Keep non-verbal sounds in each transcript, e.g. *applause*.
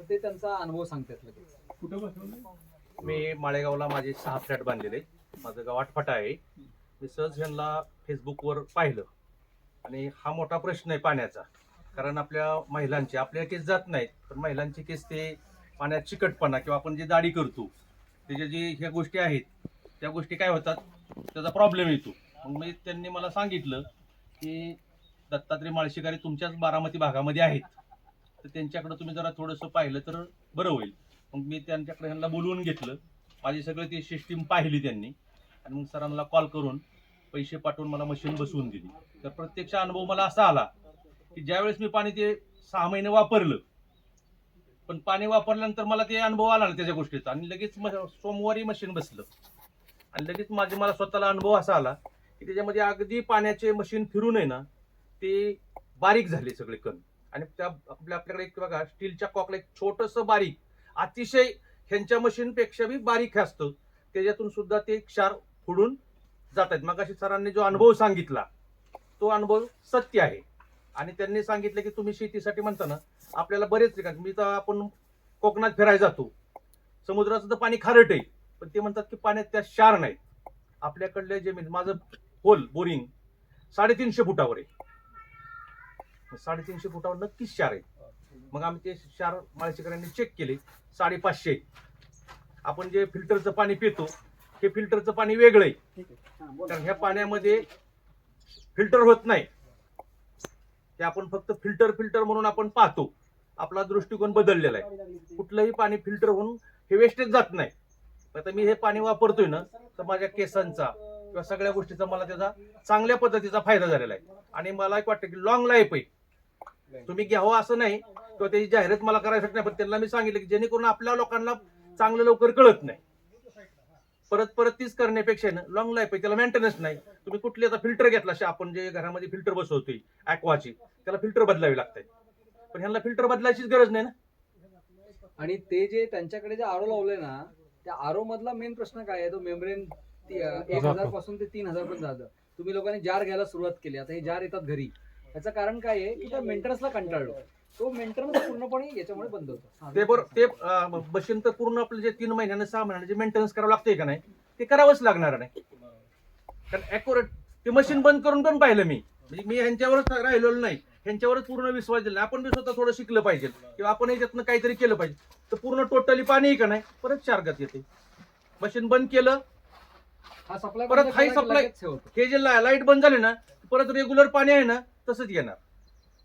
तर ते त्यांचा अनुभव सांगतात लगेच. कुठं बसवलं मी माळेगावला माझे सहा फ्लॅट बांधलेले माझं गाव आठफाटा आहे. मी सहज ह्यांना फेसबुकवर पाहिलं. आणि हा मोठा प्रश्न आहे पाण्याचा. कारण आपल्या महिलांची आपल्या केस जात नाहीत. पण महिलांची केस ते पाण्यात चिकटपणा किंवा आपण जे दाढी करतो त्याच्या जे ह्या गोष्टी आहेत त्या गोष्टी काय होतात? त्याचा प्रॉब्लेम येतो. मग मी त्यांनी मला सांगितलं की दत्तात्रय माळशिकारी तुमच्याच बारामती भागामध्ये आहेत. तर त्यांच्याकडे तुम्ही जरा थोडंसं पाहिलं तर बरं होईल. मग मी त्यांच्याकडे ह्यांना बोलवून घेतलं. माझी सगळी ती सिस्टीम पाहिली त्यांनी. आणि मग सरांना कॉल करून पैसे पाठवून मला मशीन बसवून दिली. तर प्रत्यक्ष अनुभव मला असा आला की ज्यावेळेस मी पाणी ते सहा महिने वापरलं पण पाणी वापरल्यानंतर मला ते अनुभव आला ना त्याच्या गोष्टीचा. आणि लगेच म- सोमवारी मशीन बसलं. आणि लगेच माझे मला स्वतःला अनुभव असा आला की त्याच्यामध्ये अगदी पाण्याचे मशीन फिरून आहे ना ते बारीक झाले सगळे कण. आणि त्या आपल्या आपल्याकडे एक बघा स्टीलच्या कॉकला एक छोटस बारीक अतिशय ह्यांच्या मशीनपेक्षा बी बारीक असतं. त्याच्यातून सुद्धा ते क्षार फुडून जात आहेत मग सरांनी जो अनुभव सांगितला तो अनुभव सत्य आहे. आणि त्यांनी सांगितलं की तुम्ही शेतीसाठी म्हणता ना आपल्याला बरेच ठिकाण मी तर आपण कोकणात फिरायला जातो. समुद्राचं तर पाणी खारट आहे. पण ते म्हणतात की पाण्यात त्या क्षार नाहीत. आपल्याकडल्या जमीन माझं होल बोरिंग साडेतीनशे फुटावर आहे. साडेतीनशे फुटावर नक्कीच क्षार आहे मग आम्ही ते क्षार माळशेकरांनी चेक केले. साडेपाचशे. आपण जे फिल्टरचं पाणी पितो हे फिल्टरचं पाणी वेगळं आहे. कारण ह्या पाण्यामध्ये फिल्टर होत नाही. ते आपण फक्त फिल्टर फिल्टर म्हणून आपण पाहतो. आपला दृष्टिकोन बदललेला आहे. कुठलंही पाणी फिल्टर होऊन हे वेस्टेज जात नाही. आता मी हे पाणी वापरतोय ना तर माझ्या केसांचा किंवा सगळ्या गोष्टीचा मला त्याचा चांगल्या पद्धतीचा फायदा झालेला आहे. आणि मला एक वाटतं की लॉंग लाईफ आहे. तुम्ही घ्यावं असं नाही किंवा त्याची जाहिरात मला करायसाठी नाही पण त्यांना मी सांगितलं की जेणेकरून आपल्या लोकांना चांगलं लवकर कळत नाही. परत परत तीच करण्यापेक्षा ना लॉंग लाईफ आहे त्याला मेंटेनन्स नाही. तुम्ही कुठली आता फिल्टर घेतला असे आपण जे घरामध्ये फिल्टर बसवतोय ऍक्वाची त्याला फिल्टर बदलावी लागते. पण ह्यांना फिल्टर बदलायचीच गरज नाही ना. आणि ते जे त्यांच्याकडे जे आरो लावलंय ना त्या आरो मधला मेन प्रश्न काय आहे? तो मेम्ब्रेन एक हजारपासून ते तीन हजार पर्यंत जातं. तुम्ही लोकांनी जार घ्यायला सुरुवात केली. आता हे जार येतात घरी. याचं कारण काय आहे की त्या मेंटेनन्सला कंटाळलो. तो मेंटेनन्स पूर्णपणे याच्यामुळे बंद होतो. ते बरोबर ते अं, मशीन तर पूर्ण आपलं जे तीन महिन्यानं सहा महिन्यानं जे मेंटेनन्स करावं लागतंय का नाही ते करावंच लागणार नाही. कारण अॅक्युरेट ते मशीन बंद करून पण पाहिलं मी. म्हणजे मी ह्यांच्यावरच राहिलेलो नाही. ह्यांच्यावरच पूर्ण विश्वास दिला. आपण बी स्वतः थोडं शिकलं पाहिजे. किंवा आपण याच्यातनं काहीतरी केलं पाहिजे. तर पूर्ण टोटली पाणी आहे का नाही परत चारगत येते. मशीन बंद केलं हा सप्लाय परत हाय supply. हे जे लाइट बंद झाले ना परत रेग्युलर पाणी आहे ना तसंच येणार.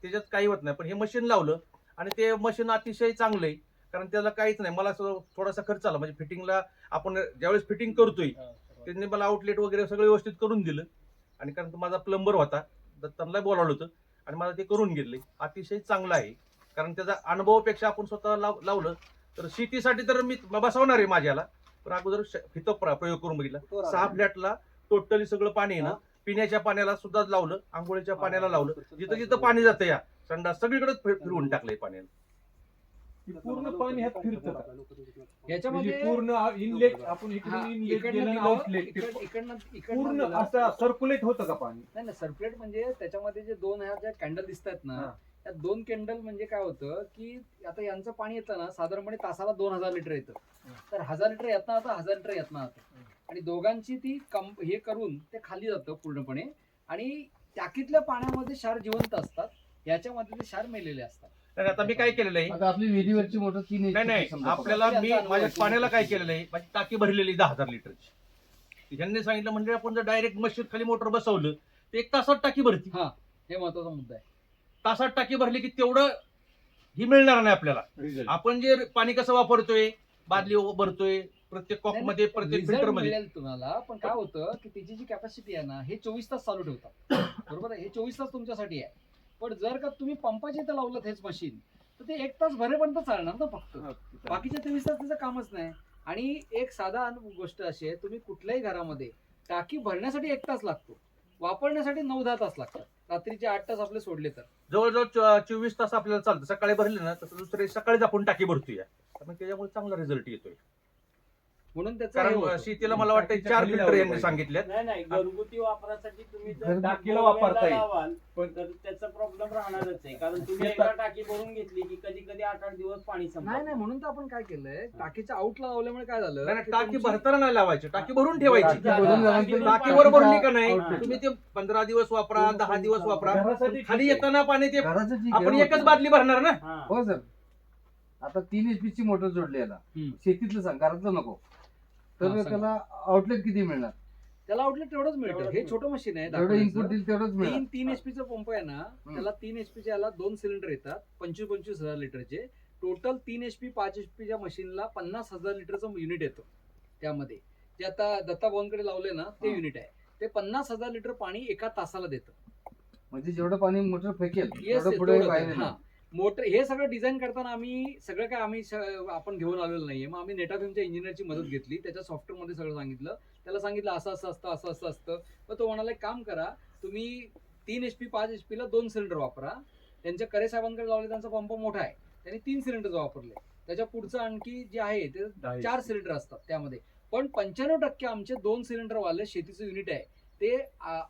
त्याच्यात काही होत नाही. पण हे मशीन लावलं आणि ते मशीन अतिशय चांगलं आहे कारण त्याला काहीच नाही. मला थोडासा खर्च आला. म्हणजे फिटिंगला आपण ज्यावेळेस फिटिंग करतोय त्यांनी मला आउटलेट वगैरे सगळं व्यवस्थित करून दिलं. आणि कारण तो माझा प्लंबर होता. दत्तांना बोलावलं होतं. आणि मला ते करून घेतले. अतिशय चांगलं आहे. कारण त्याचा अनुभवापेक्षा आपण स्वतः लाव लावलं तर शेतीसाठी तर मी बसवणार आहे माझ्याला. पण अगोदर प्र- प्रयोग करून बघितला. सहा फ्लॅटला टोटली सगळं पाणी आहे ना. पिण्याच्या पाण्याला सुद्धा लावलं आंघोळीच्या पाण्याला लावलं. जिथं जिथं पाणी जातं या संडास सगळीकडे फिरवून टाकलंय पाण्यानं. की पूर्ण पाणी ह्यात फिरतं का? म्हणजे याच्यामध्ये पूर्ण इनलेट आपण हा, इकडून इनलेट आउटलेट पूर्ण. असं सर्क्युलेट होतं का पाणी? नाही नाही सर्क्युलेट म्हणजे त्याच्यामध्ये जे दोन ह्या ज्या कॅन्डल दिसत आहेत ना. त्या दोन कॅन्डल म्हणजे काय होतं की आता यांचं पाणी येतं ना साधारणपणे तासाला दोन हजार लिटर येतं. तर हजार लिटर येत आता हजार लिटर येत आता आणि दोघांची ती कम हे करून ते खाली जातं पूर्णपणे. आणि टाकीतल्या पाण्यामध्ये क्षार जिवंत असतात. याच्यामध्ये ते क्षार मेलेले असतात. तर आता मी काय केलेलं आहे? आता आपली विहिरीवरची मोटर तीन नाही नाही आपल्याला मी माझ्या. पाण्याला काय केलेलं आहे? माझी टाकी भरलेली दहा हजार लिटरची. ह्यांनी सांगितलं म्हणजे आपण जर डायरेक्ट मशीन खाली मोटर बसवलं तर एक तासात टाकी भरती. हे महत्त्वाचा मुद्दा आहे. तासात टाकी भरली की तेवढं ही मिळणार नाही आपल्याला. आपण जे पाणी कसं वापरतोय? बादली भरतोय प्रत्येक कॉकमध्ये प्रत्येक फिल्टरमध्ये मिळेल तुम्हाला पण काय होतं की त्याची जी कॅपॅसिटी आहे ना हे चोवीस तास चालू ठेवतात. *coughs* बरोबर आहे? हे चोवीस तास तुमच्यासाठी आहे. पण जर का तुम्ही पंपाच्या इथं लावलं हेच मशीन तर ते एक तास भरेपर्यंत चालणार ना फक्त. बाकीच्या तेवीस तास त्याचं कामच नाही. आणि एक साधा अनु- गोष्ट अशी आहे तुम्ही कुठल्याही घरामध्ये टाकी भरण्यासाठी एक तास लागतो. वापरण्यासाठी नऊ दहा तास लागतात. रात्रीचे आठ तास आपले सोडले तर. जवळजवळ चोवीस तास आपल्याला चालतं. सकाळी भरले ना तर दुसरे सकाळीच आपण टाकी भरतोय. त्याच्यामुळे चांगला रिझल्ट येतोय. म्हणून त्याचं कारण होतं. शेतीला मला वाटतं चार खाली फिल्टर यांनी सांगितले नाही नाही घरगुती वापरासाठी तुम्ही जर टाकीला वापरता येईल. लावाल, पण- तर त्याचा प्रॉब्लेम राहणारच आहे कारण तुम्ही ते एकदा टाकी भरून घेतली की कधी कधी आठ आठ दिवस पाणी नाही संपत नाही म्हणून तर आपण काय केलंय टाकीच्या आउटला लावल्यामुळे काय झालं नाही, की टाकी तुमची- भरताना नाही लावायची टाकी भरून ठेवायची टाकी भरून भरली का नाही. तुम्ही ते पंधरा दिवस वापरा दहा दिवस वापरा घरासाठी खाली ठीक आहे. येताना पाणी ते घराचं ठीक आपण आहे. एकच बादली भरणार ना हा. हो सर आता तीन एच ची मोटर जोडली याला हम्म. शेतीतलं सांग घरातलं नको तर. त्याला आउटलेट किती मिळणार? त्याला आउटलेट तेवढंच मिळतं. हे. छोटं मशीन आहे जेवढं. इनपुट देईल तेवढंच मिळणार. तीन तीन एचपीचा पंप आहे ना त्याला तीन एचपीच्या याला दोन सिलेंडर येतात पंचवीस पंचवीस हजार लिटरचे. टोटल तीन एचपी पाच एचपीच्या मशीनला पन्नास हजार लिटरचं युनिट येतं त्यामध्ये. जे आता दत्ता भाऊंकडे लावले ना ते. युनिट आहे. ते पन्नास हजार लिटर पाणी एका तासाला देतं. म्हणजे जेवढं पाणी मोटर फेकेल तेवढं पुढे हा. मोटर हे सगळं डिझाईन करताना आम्ही सगळं काय आम्ही आपण घेऊन आलेलो नाहीये. मग आम्ही नेटाफिमच्या इंजिनियरची मदत घेतली. त्याच्या सॉफ्टवेअरमध्ये सगळं सांगितलं. त्याला सांगितलं असं असं असतं असं असं असतं. मग तो म्हणाला एक काम करा तुम्ही तीन एच पी पाच एच ला दोन सिलेंडर वापरा. त्यांच्या करे साहेबांकडे लावले त्यांचा पंप मोठा आहे. त्यांनी तीन सिलेंडर वापरले. त्याच्या पुढचं आणखी जे आहे ते चार सिलेंडर असतात त्यामध्ये. पण पंच्याण्णव टक्के आमचे दोन सिलेंडर वाले शेतीचं युनिट आहे. ते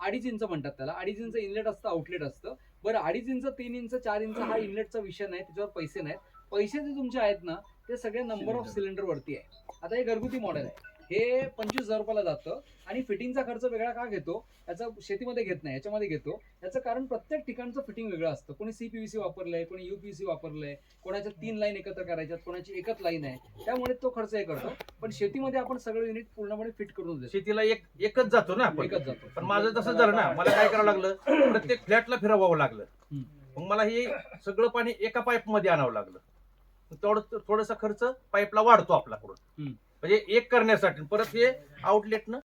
अडीच इंच म्हणतात त्याला. अडीच इंच इनलेट असतं आउटलेट असतं. बरं अडीच इंच तीन इंच चार इंच हा इनलेटचा विषय नाही त्याच्यावर पैसे नाहीत. पैसे जे तुमचे आहेत ना ते सगळे नंबर ऑफ सिलेंडर वरती आहे. आता हे घरगुती मॉडेल आहे. हे पंचवीस हजार रुपयाला जातं. आणि फिटिंगचा खर्च वेगळा का घेतो? याचा शेतीमध्ये घेत नाही याच्यामध्ये घेतो. याचं कारण प्रत्येक ठिकाणचं फिटिंग वेगळं असतं. कोणी सी पीव्हीसी वापरलंय कोणी युपीव्हीसी वापरलंय कोणाच्या तीन लाईन एकत्र करायच्यात कोणाची एकच लाईन आहे. त्यामुळे तो खर्च हे करतो. पण शेतीमध्ये आपण सगळं युनिट पूर्णपणे फिट करून देतो. शेतीला एक एकच जातो ना आपण? एकच जातो. पण माझं तसं झालं ना मला काय करावं लागलं? प्रत्येक फ्लॅटला फिरवावं लागलं. मग मला हे सगळं पाणी एका पाईपमध्ये आणावं लागलं. तेवढं थोडासा खर्च पाईपला वाढतो आपल्याकडून. म्हणजे एक करण्यासाठी. परत हे आउटलेटनं